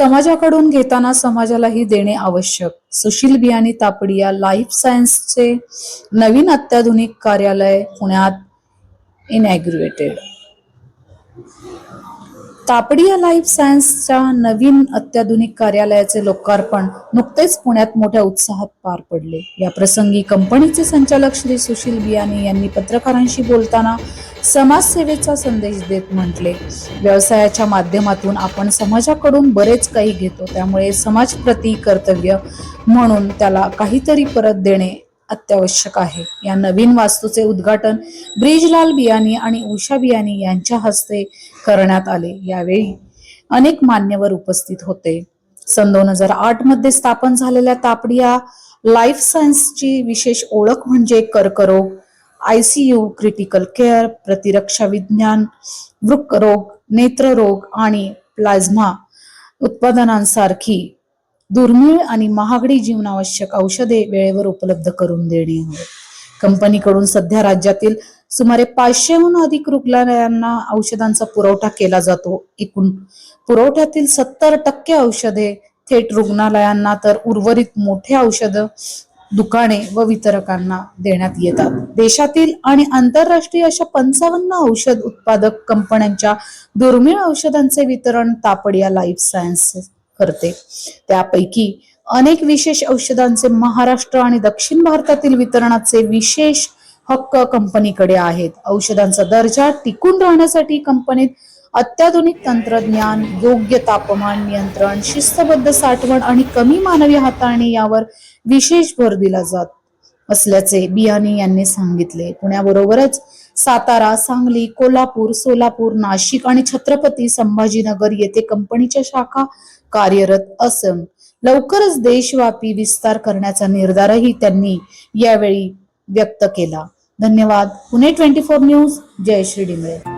समाजाकडून घेताना समाजालाही देणे आवश्यक. सुशील बियाणी तापडिया लाईफ सायन्सचे नवीन अत्याधुनिक कार्यालय पुण्यात इनॅग्रुएटेड तापडिया लाईफ सायन्सच्या नवीन अत्याधुनिक कार्यालयाचे लोकार्पण नुकतेच पुण्यात मोठ्या उत्साहात पार पडले. या प्रसंगी कंपनीचे संचालक श्री सुशील बियाणी यांनी पत्रकारांशी बोलताना समाजसेवेचा संदेश देत म्हटले व्यवसायाच्या माध्यमातून आपण समाजाकडून बरेच काही घेतो. त्यामुळे समाजप्रती कर्तव्य म्हणून त्याला काहीतरी परत देणे अत्यावश्यक आहे. या नवीन वास्तूचे उद्घाटन ब्रिजलाल बियानी आणि उषा बियानी यांच्या हस्ते करण्यात आले. यावेळी अनेक मान्यवर उपस्थित होते. सन दोन हजार आठमध्ये स्थापन झालेल्या तापडिया लाईफ सायन्सची विशेष ओळख म्हणजे कर्करोग आयसीयू क्रिटिकल केअर प्रतिरक्षा विज्ञान वृकरोग नेत्ररोग आणि प्लाझ्मा उत्पादनांसारखी दुर्मिळ आणि महागडी जीवनावश्यक औषधे वेळेवर उपलब्ध करून देणे कंपनीकडून सध्या राज्यातील सुमारे पाचशेहून अधिक रुग्णालयांना औषधांचा पुरवठा केला जातो. एकूण पुरवठ्यातील सत्तर टक्के औषधे थेट रुग्णालयांना तर उर्वरित मोठे औषध दुकाने व वितरकांना देण्यात येतात. देशातील आणि आंतरराष्ट्रीय अशा पंचावन्न औषध उत्पादक कंपन्यांच्या दुर्मिळ औषधांचे वितरण तापडिया लाईफ सायन्स करते. त्यापैकी अनेक विशेष औषधांचे महाराष्ट्र आणि दक्षिण भारतातील वितरणाचे विशेष हक्क कंपनीकडे आहेत. औषधांचा दर्जा टिकून राहण्यासाठी कंपनीत अत्याधुनिक तंत्रज्ञान योग्य तापमान नियंत्रण शिस्तबद्ध साठवण आणि कमी मानवी हाताळणी यावर विशेष भर दिला जात असल्याचे बियाणे यांनी सांगितले. पुण्याबरोबरच सातारा सांगली कोल्हापूर सोलापूर नाशिक आणि छत्रपती संभाजीनगर येथे कंपनीच्या शाखा कार्यरत असून लवकरच देशव्यापी विस्तार करण्याचा निर्धारही त्यांनी यावेळी व्यक्त केला. धन्यवाद. Pune twenty four news Jayashree Dingale. Dimale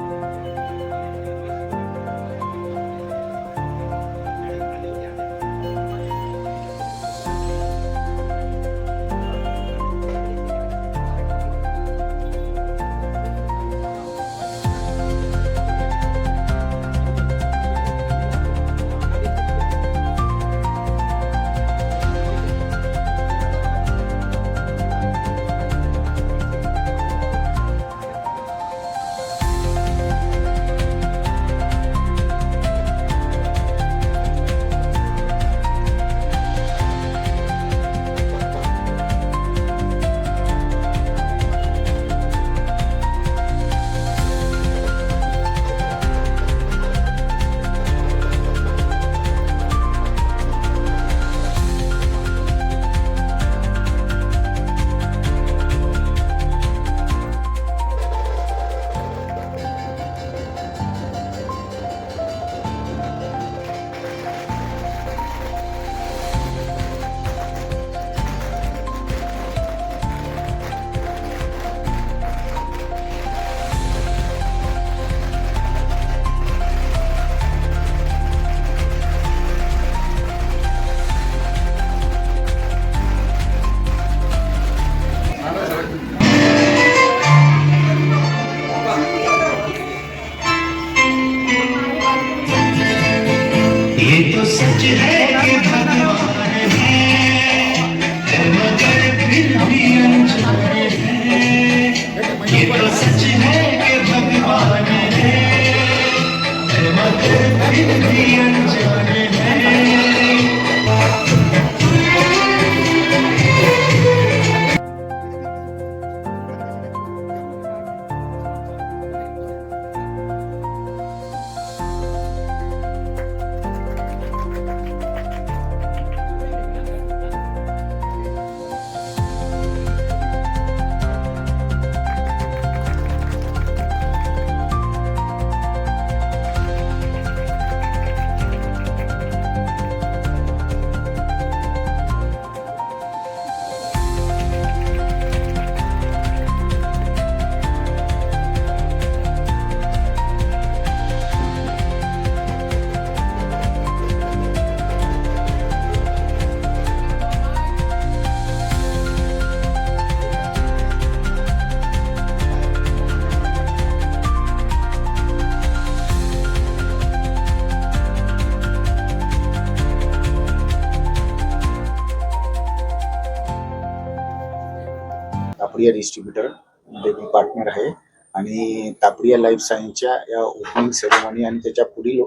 Tapadia distributor मी पार्टनर आहे. आणि तापडिया लाईफ सायन्सच्या या ओपनिंग सेरेमनी आणि त्याच्या पुढील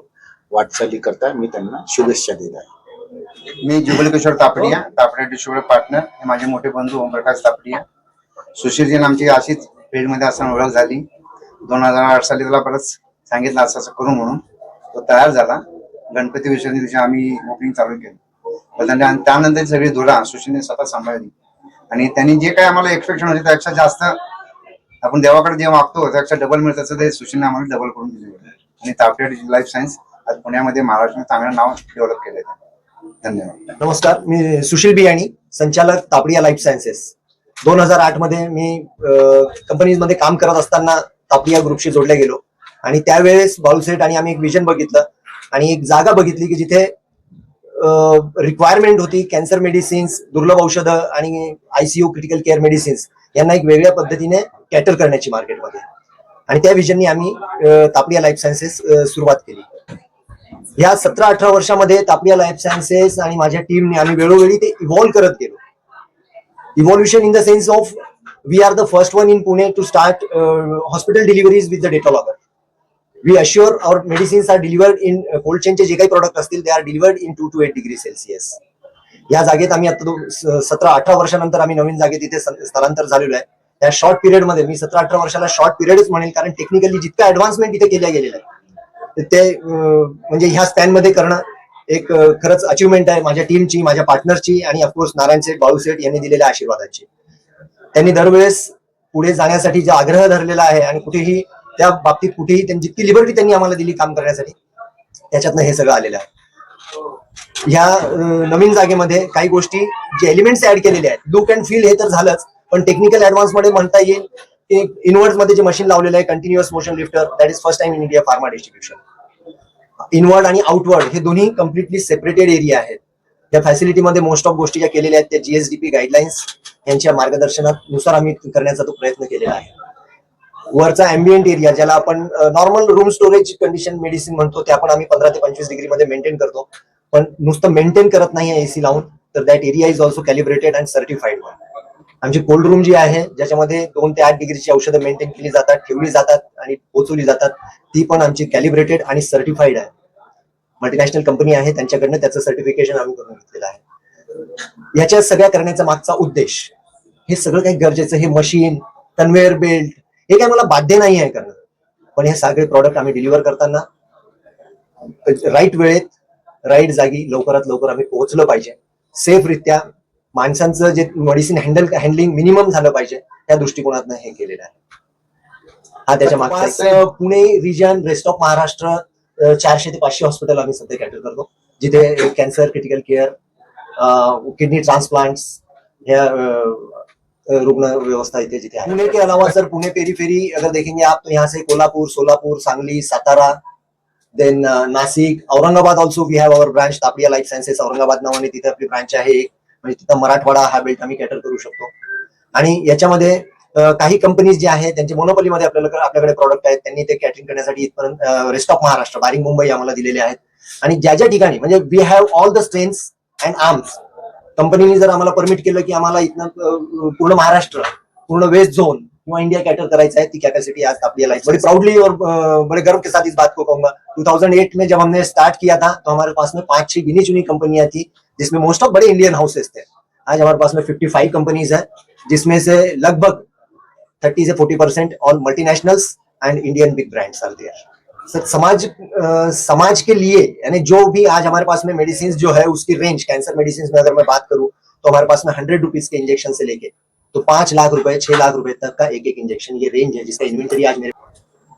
वाटचाली करता मी त्यांना शुभेच्छा देत आहे. मी जुगल किशोर तापडिया तापडिया डिस्ट्रीब्युटर पार्टनर हे माझे मोठे बंधू ओमप्रकाश तापडिया. सुशीलजी आमची अशीच फील्डमध्ये असताना ओळख झाली. दोन हजार आठ साली त्याला परत सांगितलं असं असं करू म्हणून. तो तयार झाला. गणपती विसर्जन दिवशी आम्ही ओपनिंग चालू केलं. आणि त्यानंतर सगळी धुरा सुशीलने स्वतः सांभाळली. आणि त्यांनी जे काही आम्हाला एक्सपेक्शन होते त्यापेक्षा जास्त आपण देवाकडे जे मागतो त्यापेक्षा डबल मिळत. असं ते सुशीलने आम्हाला डबल करून दिले. आणि तापडिया लाईफ सायन्स आज पुण्यामध्ये महाराष्ट्राने चांगलं नाव डेव्हलप केलं आहे धन्यवाद. नमस्कार. मी सुशील बियाणी संचालक तापडिया लाईफ सायन्सेस दोन हजार आठमध्ये मी कंपनीमध्ये काम करत असताना तापडिया ग्रुपशी जोडले गेलो. आणि त्यावेळेस बाउलसेट आणि आम्ही एक विजन बघितलं. आणि एक जागा बघितली की जिथे रिक्वायरमेंट होती कॅन्सर मेडिसिन्स दुर्लभ औषधं आणि आयसीयू क्रिटिकल केअर मेडिसिन्स यांना एक वेगळ्या पद्धतीने कॅटर करण्याची मार्केटमध्ये आणि त्या विजननी आम्ही तापडिया लाईफ सायन्सेस सुरुवात केली. या सतरा अठरा वर्षामध्ये तापडिया लाईफ सायन्सेस आणि माझ्या टीमने आम्ही वेळोवेळी ते इव्हॉल्व करत गेलो. Evolution in the sense of we are the first one in Pune to start hospital deliveries with the data logger we assure our medicines are delivered in cold चेनचे जे काही प्रोडक्ट असतील ते are delivered in two to eight degree Celsius या जागेत आम्ही आता सतरा अठरा वर्षानंतर आम्ही नवीन जागेत इथे स्थलांतर झालेलो आहे. त्या शॉर्ट पिरियडमध्ये मी सतरा अठरा वर्षाला शॉर्ट पिरियडच म्हणेल कारण टेक्निकली जितका ऍडव्हान्समेंट इथे केल्या गेलेला आहे ते म्हणजे ह्या स्पॅनमध्ये करणं एक खरंच अचिव्हमेंट आहे माझ्या टीमची माझ्या पार्टनरची आणि ऑफकोर्स नारायण सेठ बाळूसेठ यांनी दिलेल्या आशीर्वादाची. त्यांनी दरवेळेस पुढे जाण्यासाठी जो आग्रह धरलेला आहे आणि कुठेही त्या बाबतीत कुठेही त्यांनी जितकी लिबर्टी त्यांनी आम्हाला दिली काम करण्यासाठी. त्याच्यातनं हे सगळं आलेलं आहे. ह्या नवीन जागेमध्ये काही गोष्टी जे एलिमेंट्स ऍड केलेले आहेत. लुक अँड फील हे तर झालंच पण टेक्निकल ऍडव्हान्समध्ये म्हणता येईल की इनवर्डमध्ये जे मशीन लावलेलं आहे continuous motion lifter that is first time in India pharma distribution inward आणि आउटवर्ड हे दोन्ही कम्प्लिटली सेपरेटेड एरिया आहेत. त्या फॅसिलिटीमध्ये मोस्ट ऑफ गोष्टी ज्या केलेल्या आहेत त्या जीएसडीपी गाईडलाईन्स यांच्या मार्गदर्शनानुसार आम्ही करण्याचा तो प्रयत्न केलेला आहे. वरचा अँबियंट एरिया ज्याला आपण normal room storage condition medicine म्हणतो ते आपण आम्ही पंधरा ते पंचवीस डिग्री मध्ये मेंटेन करतो. पण नुसतं मेंटेन करत नाही एसी लावून तर that area is also calibrated and certified आमची कोल्ड रूम जी आहे ज्याच्यामध्ये दोन ते आठ डिग्रीची औषधं मेंटेन केली जातात ठेवली जातात आणि पोचवली जातात ती पण आमची कॅलिब्रेटेड आणि सर्टिफाईड आहे. मल्टीनॅशनल कंपनी आहे त्यांच्याकडनं त्याचं सर्टिफिकेशन आम्ही करून घेतलेलं आहे. याच्या सगळ्या करण्याचा मागचा उद्देश हे सगळं काही गरजेचं हे मशीन कन्व्हेअर बेल्ट हे काय मला बाध्य नाही आहे करणं. पण हे सगळे प्रॉडक्ट आम्ही डिलिव्हर करताना राईट वेळेत राईट जागी लवकरात लवकर आम्ही पोहोचलं पाहिजे. सेफरित्या माणसांचं जे मेडिसिन हँडल हँडलिंग मिनिमम झालं पाहिजे त्या दृष्टिकोनातनं हे केलेलं आहे. हा त्याच्या मागचा Pune region rest of Maharashtra चारशे ते पाचशे हॉस्पिटल आम्ही सध्या कॅटर करतो. जिथे cancer critical care kidney transplants ह्या रुग्ण व्यवस्था इथे जिथे आहे. पुणे के अलावा सर पुणे पेरीफेरी अगर देखेंगे आप तो यहाँ से Kolhapur Solapur Sangli Satara then Nashik Aurangabad also we have our branch Tapadia life sciences Aurangabad नावाने तिथे आपली ब्रांच आहे. एक म्हणजे तिथं मराठवाडा हा बेल्ट आम्ही कॅटर करू शकतो. आणि याच्यामध्ये काही कंपनीज जे आहेत त्यांचे मोनोपॉलीमध्ये आपल्याला आपल्याकडे प्रॉडक्ट आहेत त्यांनी ते कॅटरिंग करण्यासाठी इथपर्यंत rest of Maharashtra barring Mumbai आम्हाला दिलेले आहेत. आणि ज्या ज्या ठिकाणी म्हणजे we have all the strengths and arms कंपनीने जर आम्हाला परमिट केलं की आम्हाला अं, पूर्ण महाराष्ट्र पूर्ण वेस्ट झोन किंवा इंडिया कैटर करायचा है कैपेसिटी आज तापडिया लाइफ बड़ी प्राउडली और बड़े गर्व के साथ इस बात को कहूँगा. 2008 में जब हमने स्टार्ट किया था तो हमारे पास में पाँच छह गिनी चुनी कंपनियाँ थी जिसमें मोस्ट ऑफ़ बड़े इंडियन हाउसेस थे. आज हमारे पास में 55 कंपनीज़ है जिसमें से लगभग 30 से 40 percent all multinationals and Indian big brands are there sir समाज अ, समाज के लिए यानी जो भी आज हमारे पास में मेडिसिन जो है उसकी रेंज कैंसर मेडिसिन में अगर मैं बात करूँ तो हमारे पास में हंड्रेड रुपीज़ के इंजेक्शन से लेके तो पाँच लाख रुपए छह लाख रुपए तक का एक एक इंजेक्शन ये रेंज है जिसका इन्वेंटरी आज मेरे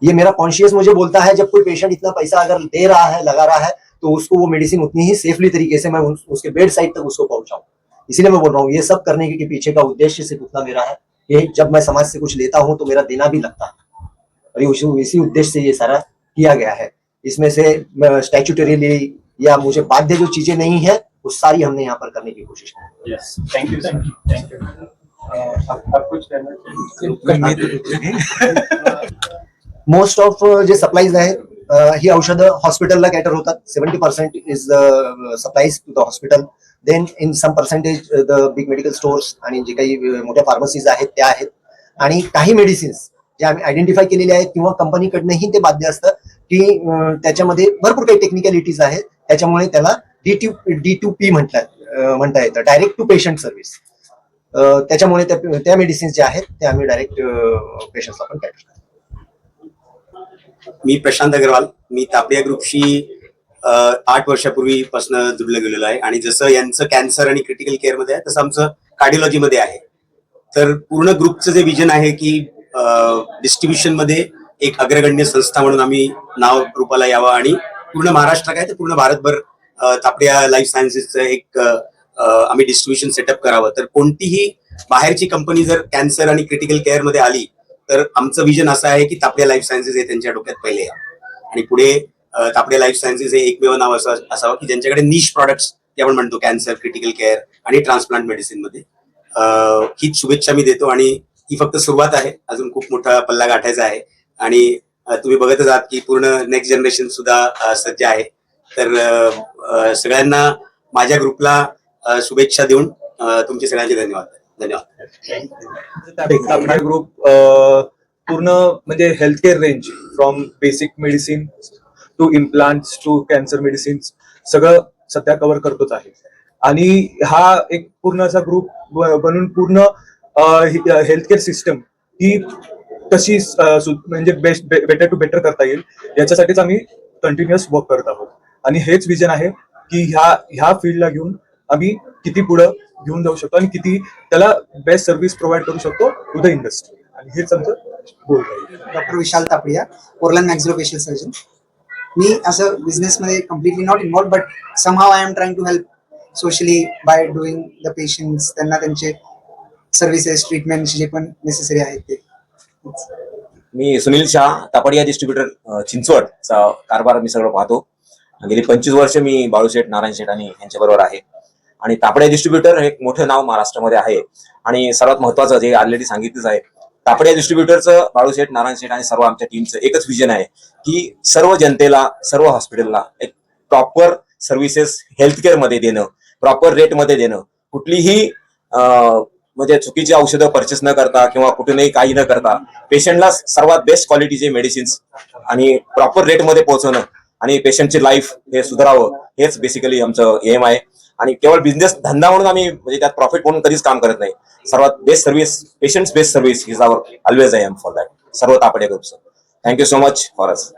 ये मेरा कॉन्शियस मुझे बोलता है जब कोई पेशेंट इतना पैसा अगर दे रहा है लगा रहा है तो उसको वो मेडिसिन उतनी ही सेफली तरीके से मैं उस, उसके बेड साइड तक उसको पहुंचाऊं। इसीलिए मैं बोल रहा हूँ ये सब करने के पीछे का उद्देश्य सिर्फ़ उतना मेरा है कि जब मैं समाज से कुछ लेता हूँ तो मेरा देना भी लगता है। और इसी उद्देश्य से ये सारा किया गया है। इसमें से स्टैचुटरीली या मुझे बाध्य जो चीजें नहीं है वो सारी हमने यहाँ पर करने की कोशिश की। थैंक यू थैंक यू कुछ मोस्ट ऑफ जे सप्लाईज आहेत ही औषधं हॉस्पिटलला कॅटर होतात। Seventy percent is supplies to the hospital then in some percentage the big medical stores आणि जे काही मोठ्या फार्मसीज आहेत त्या आहेत. आणि काही मेडिसिन्स जे आम्ही आयडेंटिफाय केलेले आहेत किंवा कंपनीकडनंही ते बाध्य असतं की त्याच्यामध्ये भरपूर काही टेक्निकॅलिटीज आहेत. त्याच्यामुळे त्याला D to D to P म्हणतात म्हणता येतं. डायरेक्ट टू पेशंट सर्व्हिस त्याच्यामुळे त्या त्या मेडिसिन्स ज्या आहेत त्या आम्ही डायरेक्ट पेशंट्सला पण कॅटर मी प्रशांत अग्रवाल. मी तापडिया ग्रुपशी आठ वर्षापूर्वीपासून जुडलं गेलेलो आहे. आणि जसं यांचं कॅन्सर आणि क्रिटिकल केअरमध्ये आहे तसं आमचं कार्डिओलॉजी मध्ये आहे. तर पूर्ण ग्रुपचं जे विजन आहे की डिस्ट्रीब्युशनमध्ये एक अग्रगण्य संस्था म्हणून आम्ही नाव रूपाला यावं आणि पूर्ण महाराष्ट्र काय तर पूर्ण भारतभर तापड्या लाईफ सायन्सेसचं एक आम्ही डिस्ट्रीब्युशन सेटअप करावं. तर कोणतीही बाहेरची कंपनी जर कॅन्सर आणि क्रिटिकल केअरमध्ये आली तर आमचं विजन असं आहे की तापड्या लाईफ सायन्सेस हे त्यांच्या डोक्यात पहिले या. आणि पुढे अ, लाईफ सायन्सेस हे एकमेव नाव असं असावं की ज्यांच्याकडे निश प्रॉडक्ट्स ते आपण म्हणतो कॅन्सर क्रिटिकल केअर आणि ट्रान्सप्लांट मेडिसिनमध्ये. हीच शुभेच्छा मी देतो आणि ही फक्त सुरुवात आहे. अजून खूप मोठा पल्ला गाठायचा आहे. आणि तुम्ही बघतच आहात की पूर्ण नेक्स्ट जनरेशन सुद्धा सज्ज आहे. तर सगळ्यांना माझ्या ग्रुपला शुभेच्छा देऊन तुमचे सगळ्यांचे धन्यवाद. धन्यवाद. आपला ग्रुप पूर्ण म्हणजे health care range from basic medicine to implants to cancer medicine सगळं सध्या कव्हर करतोच आहे. आणि हा एक पूर्ण असा ग्रुप बनून पूर्ण हेल्थ केअर सिस्टम ही कशी म्हणजे बेस्ट बेटर टू बेटर करता येईल याच्यासाठीच आम्ही कंटिन्युअस वर्क करत आहोत. आणि हेच विजन आहे की ह्या ह्या फील्डला घेऊन आम्ही किती पुढं घेऊन जाऊ शकतो आणि किती त्याला बेस्ट सर्व्हिस प्रोव्हाइड करू शकतो टू द इंडस्ट्री आणि हेच आमचं गोल आहे. Doctor Vishal Tapadia oral and maxillofacial surgeon मी असं बिझनेसमध्ये completely not involved but somehow I am trying to help socially by doing the patients त्यांना त्यांचे सर्व्हिसेस ट्रीटमेंट जे पण नेसेसरी आहेत ते. मी सुनील शाह तापडिया डिस्ट्रीब्युटर चिंचवडचा कारभार मी सगळं पाहतो. गेली पंचवीस वर्ष मी बाळूशेठ नारायण शेठ आणि यांच्याबरोबर आहे. आणि तापडिया डिस्ट्रीब्युटर हे एक मोठं नाव महाराष्ट्रामध्ये आहे. आणि सर्वात महत्वाचं जे ऑलरेडी सांगितलंच आहे तापडिया डिस्ट्रीब्युटरचं बाळूशेठ नारायण शेठ आणि सर्व आमच्या टीमचं एकच विजन आहे की सर्व जनतेला सर्व हॉस्पिटलला एक प्रॉपर सर्व्हिसेस हेल्थमध्ये देणं प्रॉपर रेटमध्ये देणं. कुठलीही म्हणजे चुकीची औषधं परचेस न करता किंवा कुठूनही काही न करता पेशंटला सर्वात बेस्ट क्वालिटीचे मेडिसिन्स आणि प्रॉपर रेटमध्ये पोहोचवणं आणि पेशंटची लाईफ हे सुधारावं हेच बेसिकली आमचं एम आहे. आणि केवळ बिझनेस धंदा म्हणून आम्ही म्हणजे त्यात प्रॉफिट म्हणून कधीच काम करत नाही. सर्वात best service patients best service is our always I am for that सर्व तापडे ग्रुपचं thank you so much for us